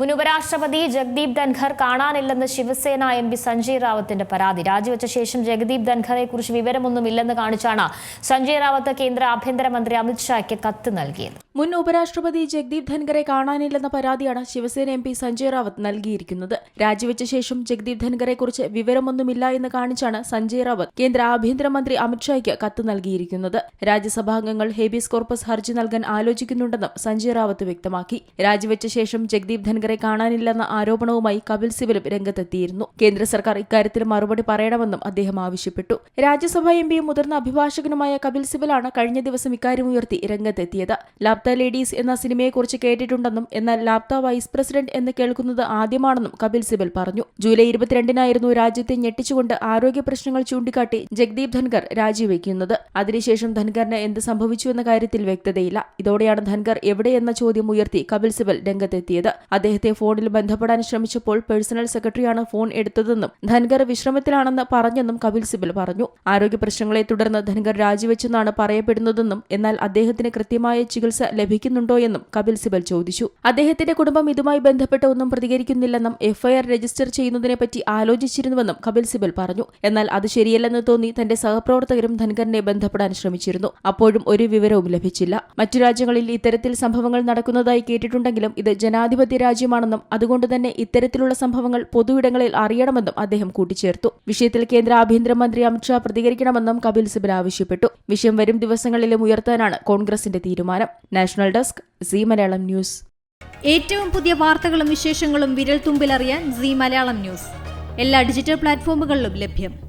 മുൻ ഉപരാഷ്ട്രപതി ജഗ്ദീപ് ധൻഖർ കാണാനില്ലെന്ന് ശിവസേന എം പി സഞ്ജയ് റാവത്തിന്റെ പരാതി. രാജിവെച്ച ശേഷം ജഗദീപ് ധൻഖറെ കുറിച്ച് വിവരമൊന്നുമില്ലെന്ന് കാണിച്ചാണ് സഞ്ജയ് റാവത്ത് കേന്ദ്ര ആഭ്യന്തരമന്ത്രി അമിത്ഷായ്ക്ക് കത്ത് നൽകിയത്. മുൻ ഉപരാഷ്ട്രപതി ജഗ്ദീപ് ധൻഖറെ കാണാനില്ലെന്ന പരാതിയാണ് ശിവസേന എം പി സഞ്ജയ് റാവത്ത് നൽകിയിരിക്കുന്നത്. രാജിവെച്ച ശേഷം ജഗ്ദീപ് ധൻഖറെ കുറിച്ച് വിവരമൊന്നുമില്ല എന്ന് കാണിച്ചാണ് സഞ്ജയ് റാവത്ത് കേന്ദ്ര ആഭ്യന്തരമന്ത്രി അമിത്ഷായ്ക്ക് കത്ത് നൽകിയിരിക്കുന്നത്. രാജ്യസഭാംഗങ്ങൾ ഹേബിയസ് കോർപ്പസ് ഹർജി നൽകാൻ ആലോചിക്കുന്നുണ്ടെന്നും സഞ്ജയ് റാവത്ത് വ്യക്തമാക്കി. രാജിവെച്ച ശേഷം ജഗ്ദീപ് ധൻഖറെ കാണാനില്ലെന്ന ആരോപണവുമായി കപിൽ സിബലും രംഗത്തെത്തിയിരുന്നു. കേന്ദ്ര സർക്കാർ ഇക്കാര്യത്തിൽ മറുപടി പറയണമെന്നും അദ്ദേഹം ആവശ്യപ്പെട്ടു. രാജ്യസഭാ എം പിയും മുതിർന്ന അഭിഭാഷകനുമായ കപിൽ സിബലാണ് കഴിഞ്ഞ ദിവസം ഇക്കാര്യം ഉയർത്തി രംഗത്തെത്തിയത്. ലാപ്ത ലേഡീസ് എന്ന സിനിമയെക്കുറിച്ച് കേട്ടിട്ടുണ്ടെന്നും എന്നാൽ ലാപ്ത വൈസ് പ്രസിഡന്റ് എന്ന് കേൾക്കുന്നത് ആദ്യമാണെന്നും കപിൽ സിബൽ പറഞ്ഞു. ജൂലൈ ഇരുപത്തിരണ്ടിനായിരുന്നു രാജ്യത്തെ ഞെട്ടിച്ചുകൊണ്ട് ആരോഗ്യ പ്രശ്നങ്ങൾ ചൂണ്ടിക്കാട്ടി ജഗ്ദീപ് ധൻഖർ രാജിവെക്കുന്നത്. അതിനുശേഷം ധൻഖറിന് എന്ത് സംഭവിച്ചു എന്ന കാര്യത്തിൽ വ്യക്തതയില്ല. ഇതോടെയാണ് ധൻഖർ എവിടെയെന്ന ചോദ്യം ഉയർത്തി കപിൽ സിബൽ രംഗത്തെത്തിയത്. അദ്ദേഹത്തെ ഫോണിൽ ബന്ധപ്പെടാൻ ശ്രമിച്ചപ്പോൾ പേഴ്സണൽ സെക്രട്ടറിയാണ് ഫോൺ എടുത്തതെന്നും ധൻഖർ വിശ്രമത്തിലാണെന്ന് പറഞ്ഞെന്നും കപിൽ സിബൽ പറഞ്ഞു. ആരോഗ്യ പ്രശ്നങ്ങളെ തുടർന്ന് ധൻഖർ രാജിവെച്ചെന്നാണ് പറയപ്പെടുന്നതെന്നും എന്നാൽ അദ്ദേഹത്തിന് കൃത്യമായ ചികിത്സ ലഭിക്കുന്നുണ്ടോ എന്നും കപിൽ സിബൽ ചോദിച്ചു. അദ്ദേഹത്തിന്റെ കുടുംബം ഇതുമായി ബന്ധപ്പെട്ട് ഒന്നും പ്രതികരിക്കുന്നില്ലെന്നും എഫ്ഐആർ രജിസ്റ്റർ ചെയ്യുന്നതിനെപ്പറ്റി ആലോചിച്ചിരുന്നുവെന്നും കപിൽ സിബൽ പറഞ്ഞു. എന്നാൽ അത് ശരിയല്ലെന്ന് തോന്നി തന്റെ സഹപ്രവർത്തകരും ധൻഖറിനെ ബന്ധപ്പെടാൻ ശ്രമിച്ചിരുന്നു. അപ്പോഴും ഒരു വിവരവും ലഭിച്ചില്ല. മറ്റു രാജ്യങ്ങളിൽ ഇത്തരത്തിൽ സംഭവങ്ങൾ നടക്കുന്നതായി കേട്ടിട്ടുണ്ടെങ്കിലും ഇത് ജനാധിപത്യ രാജ്യമാണെന്നും അതുകൊണ്ട് തന്നെ ഇത്തരത്തിലുള്ള സംഭവങ്ങൾ പൊതുവിടങ്ങളിൽ അറിയണമെന്നും അദ്ദേഹം കൂട്ടിച്ചേർത്തു. വിഷയത്തിൽ കേന്ദ്ര ആഭ്യന്തരമന്ത്രി അമിത്ഷാ പ്രതികരിക്കണമെന്നും കപിൽ സിബൽ ആവശ്യപ്പെട്ടു. വിഷയം വരും ദിവസങ്ങളിലും ഉയർത്താനാണ് കോൺഗ്രസിന്റെ തീരുമാനം. National desk C Malayalam news. ഏറ്റവും പുതിയ വാർത്തകളും വിശേഷങ്ങളും വിരൽ തുമ്പിലറിയാൻ സി മലയാളം ന്യൂസ്. എല്ലാ ഡിജിറ്റൽ പ്ലാറ്റ്ഫോമുകളിലും ലഭ്യം.